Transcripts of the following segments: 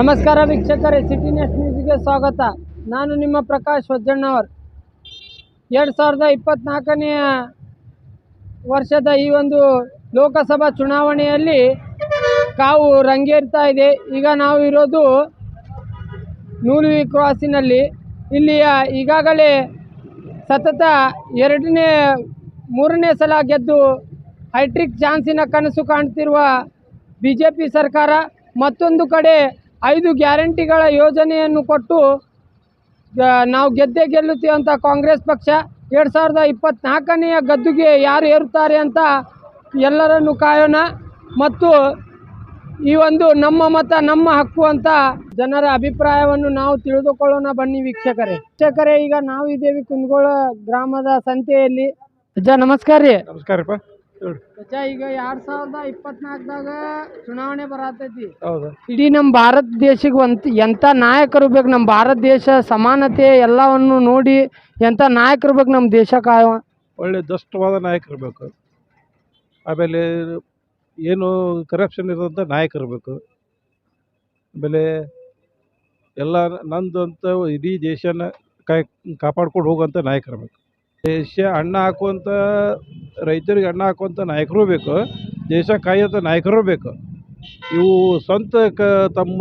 ನಮಸ್ಕಾರ ವೀಕ್ಷಕರೇ city next ನ್ಯೂಸ್ಗೆ ಸ್ವಾಗತ. ನಾನು ನಿಮ್ಮ ಪ್ರಕಾಶ್ ವಜ್ಜಣ್ಣವರ್ ಎರಡು ಸಾವಿರದ ಇಪ್ಪತ್ತ್ನಾಲ್ಕನೆಯ ವರ್ಷದ ಈ ಒಂದು ಲೋಕಸಭಾ ಚುನಾವಣೆಯಲ್ಲಿ ಕಾವು ರಂಗೇರ್ತಾ ಇದೆ. ಈಗ ನಾವು ಇರೋದು ನೂಲುವಿ ಕ್ರಾಸಿನಲ್ಲಿ. ಇಲ್ಲಿಯ ಈಗಾಗಲೇ ಸತತ ಎರಡನೇ, ಮೂರನೇ ಸಲ ಗೆದ್ದು ಹೈಟ್ರಿಕ್ ಚಾನ್ಸಿನ ಕನಸು ಕಾಣ್ತಿರುವ ಬಿ ಸರ್ಕಾರ ಮತ್ತೊಂದು ಕಡೆ ಐದು ಗ್ಯಾರಂಟಿಗಳ ಯೋಜನೆಯನ್ನು ಕೊಟ್ಟು ನಾವು ಗೆದ್ದೆ ಗೆಲ್ಲುತ್ತೀವಿ ಅಂತ ಕಾಂಗ್ರೆಸ್ ಪಕ್ಷ ಎರಡು ಸಾವಿರದ ಇಪ್ಪತ್ತ್ನಾಲ್ಕನೆಯ ಗದ್ದುಗೆ ಯಾರು ಏರುತ್ತಾರೆ ಅಂತ ಎಲ್ಲರನ್ನು ಕಾಯೋಣ. ಮತ್ತು ಈ ಒಂದು ನಮ್ಮ ಮತ, ನಮ್ಮ ಹಕ್ಕು ಅಂತ ಜನರ ಅಭಿಪ್ರಾಯವನ್ನು ನಾವು ತಿಳಿದುಕೊಳ್ಳೋಣ ಬನ್ನಿ ವೀಕ್ಷಕರೇ. ವೀಕ್ಷಕರೇ, ಈಗ ನಾವು ಇದ್ದೇವೆ ಕುಂದಗೋಳ ಗ್ರಾಮದ ಸಂತೆಯಲ್ಲಿ. ಅಜ್ಜ, ನಮಸ್ಕಾರ ರೀ. ನಮಸ್ಕಾರಪ್ಪ. ಈಗ ಎರಡ್ ಸಾವಿರದ ಇಪ್ಪತ್ನಾಲ್ಕದಾಗ ಚುನಾವಣೆ ಬರತೈತಿ. ಹೌದಾ. ಇಡೀ ನಮ್ಮ ಭಾರತ ದೇಶಕ್ಕೆ ಒಂದ್ ಎಂಥ ನಾಯಕರು ಬೇಕು ನಮ್ಮ ಭಾರತ ದೇಶ ಸಮಾನತೆ ಎಲ್ಲವನ್ನು ನೋಡಿ ಎಂಥ ನಾಯಕರು ಬೇಕು ನಮ್ಮ ದೇಶಕ್ಕೆ ಒಳ್ಳೆ ದಷ್ಟವಾದ ನಾಯಕರು ಬೇಕು. ಆಮೇಲೆ ಏನು ಕರಪ್ಷನ್ ಇರೋಂಥ ನಾಯಕರು ಬೇಕು. ಆಮೇಲೆ ಎಲ್ಲ ನಂದಂತ ಅಂತ ಇಡೀ ದೇಶನ ಕಾಯ್ ಕಾಪಾಡ್ಕೊಂಡು ಹೋಗುವಂಥ ನಾಯಕರು ಬೇಕು. ದೇಶ ಅಣ್ಣ ಹಾಕುವಂಥ ರೈತರಿಗೆ ಅಣ್ಣ ಹಾಕುವಂಥ ನಾಯಕರು ಬೇಕು ದೇಶ ಕಾಯುವಂಥ ನಾಯಕರು ಬೇಕು. ಇವು ಸ್ವಂತ ಕ ತಮ್ಮ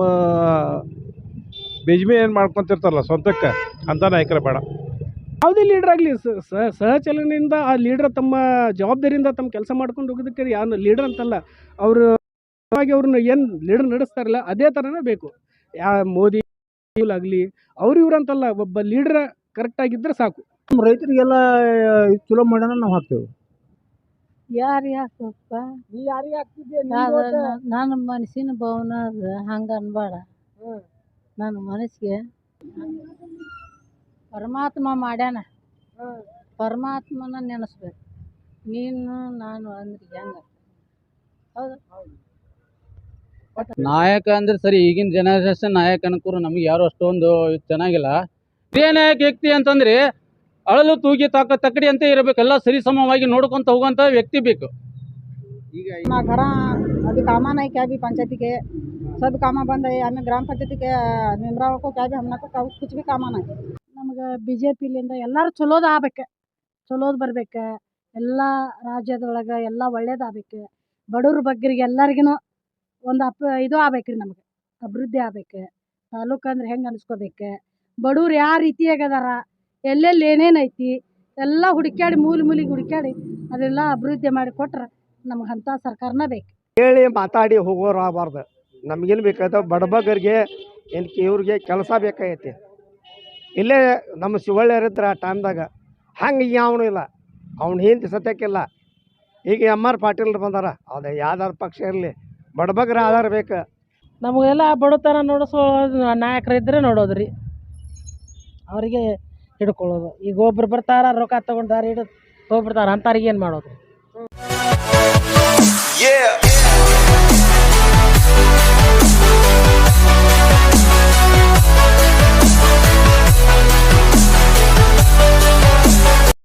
ಬೇಜ್ಮೆ ಏನು ಮಾಡ್ಕೊತಿರ್ತಾರಲ್ಲ ಸ್ವಂತಕ್ಕೆ ಅಂಥ ನಾಯಕರು ಬೇಡ. ಯಾವುದೇ ಲೀಡರ್ ಆಗಲಿ ಸಹಚಲನೆಯಿಂದ ಆ ಲೀಡರ್ ತಮ್ಮ ಜವಾಬ್ದಾರಿಯಿಂದ ತಮ್ಮ ಕೆಲಸ ಮಾಡ್ಕೊಂಡು ಹೋಗೋದಕ್ಕೆ ಯಾರು ಲೀಡರ್ ಅಂತಲ್ಲ ಅವರು ಅವ್ರನ್ನ ಏನು ಲೀಡರ್ ನಡೆಸ್ತಾರಲ್ಲ ಅದೇ ಥರನೇ ಬೇಕು. ಯಾ ಮೋದಿ ಆಗಲಿ ಅವ್ರು ಇವ್ರು ಅಂತಲ್ಲ ಒಬ್ಬ ಲೀಡರ್ ಕರೆಕ್ಟ್ ಆಗಿದ್ರೆ ಸಾಕು. ನಮ್ಮ ರೈತರಿಗೆಲ್ಲ ಚಲೋ ಮಾಡೋಣ ನಾವು ಹಾಕ್ತೇವೆ. ಯಾರು ಯಾಕಪ್ಪ ನೀ ಯಾರಿಗೆ ಹಾಕ್ತಿದ್ದೆ ನನ್ನ ಮನಸ್ಸಿನ ಭಾವನ ಅದ ಹಂಗ ಅನ್ಬೇಡ. ಹ್ಮ್. ನನ್ನ ಮನಸ್ಸಿಗೆ ಪರಮಾತ್ಮ ಮಾಡ್ಯಾನ. ಪರಮಾತ್ಮನ ನೆನೆಸ್ಬೇಕು. ನೀನು ನಾನು ಅಂದ್ರೆ ಹೆಂಗ? ಹೌದು. ನಾಯಕ ಅಂದ್ರೆ ಸರಿ ಈಗಿನ ಜನರೇಷನ್ ನಾಯಕ ಅನ್ಕೂರು ನಮ್ಗೆ ಯಾರು ಅಷ್ಟೊಂದು ಚೆನ್ನಾಗಿಲ್ಲ. ಹಿರಿಯ ನಾಯಕ ವ್ಯಕ್ತಿ ಅಂತಂದ್ರೆ ಅಳಲು ತೂಗಿ ತಾಕ ತಕ್ಕಡಿ ಅಂತ ಇರಬೇಕು ಎಲ್ಲ ಸರಿ ಸಮವಾಗಿ ನೋಡ್ಕೊಂತ ಹೋಗುವಂತ ವ್ಯಕ್ತಿ ಬೇಕು ना घरा अभी कामा नहीं क्या भी पंचायती के सब कामा बंद है हमें ग्राम पंचायती के मेम्बरों को क्या भी हमने को का- कुछ भी कामा नहीं ನಮ್ಗೆ ಬಿ ಜೆ ಪಿಲಿಂದ ಎಲ್ಲರೂ ಚಲೋದು ಆಗ್ಬೇಕು ಚಲೋದು ಬರ್ಬೇಕು ಎಲ್ಲ ರಾಜ್ಯದೊಳಗೆ ಎಲ್ಲ ಒಳ್ಳೇದು ಆಗ್ಬೇಕು ಬಡವ್ರ ಬಗ್ಗರಿಗೆ ಎಲ್ಲರಿಗೂ ಒಂದು ಅಪ್ ಇದು ಆಗ್ಬೇಕ್ರಿ ನಮ್ಗೆ ಅಭಿವೃದ್ಧಿ ಆಗ್ಬೇಕು ತಾಲೂಕು ಅಂದ್ರೆ ಹೆಂಗೆ ಅನ್ಸ್ಕೋಬೇಕು ಬಡವ್ರು ಯಾವ ರೀತಿಯಾಗ ಅದಾರ ಎಲ್ಲೆಲ್ಲಿ ಏನೇನು ಐತಿ ಎಲ್ಲ ಹುಡುಕ್ಯಾಡಿ ಮೂಲೆ ಮೂಲಿಗೆ ಹುಡುಕ್ಯಾಡಿ ಅದೆಲ್ಲ ಅಭಿವೃದ್ಧಿ ಮಾಡಿ ಕೊಟ್ರೆ ನಮ್ಗೆ ಅಂಥ ಸರ್ಕಾರನ ಬೇಕು. ಹೇಳಿ ಮಾತಾಡಿ ಹೋಗೋರು ಆಗಬಾರ್ದು. ನಮಗೇನು ಬೇಕಾಯ್ತು ಬಡಬಗರಿಗೆ ಏನು ಇವ್ರಿಗೆ ಕೆಲಸ ಬೇಕಾಗೈತಿ. ಇಲ್ಲೇ ನಮ್ಮ ಶಿವಳ್ಳಿಯರಿದ್ರೆ ಆ ಟೈಮ್ದಾಗ ಹಂಗೆ ಯಾವನು ಇಲ್ಲ. ಅವ್ನು ಹಿಂದೆ ಸತ್ಯಕ್ಕಿಲ್ಲ ಈಗ ಎಂ ಆರ್ ಪಾಟೀಲ್ ಬಂದಾರ ಅದೇ ಯಾವ್ದಾರು ಪಕ್ಷ ಇರಲಿ ಬಡಬಗ್ರ ಆಧಾರ ಬೇಕು. ನಮಗೆಲ್ಲ ಬಡತನ ನೋಡಿಸೋ ನಾಯಕರಿದ್ದರೆ ನೋಡೋದು ನೋಡೋದ್ರಿ. ಅವರಿಗೆ ಹಿಡ್ಕೊಳ್ಳೋದು ಈಗ ಒಬ್ರು ಬರ್ತಾರ ರೊಕ್ಕ ತಗೊಂಡು ದಾರಿ ಹಿಡಿದು ಹೋಗ್ಬಿಡ್ತಾರ ಅಂಥವ್ರಿಗೆ ಏನು ಮಾಡೋದು.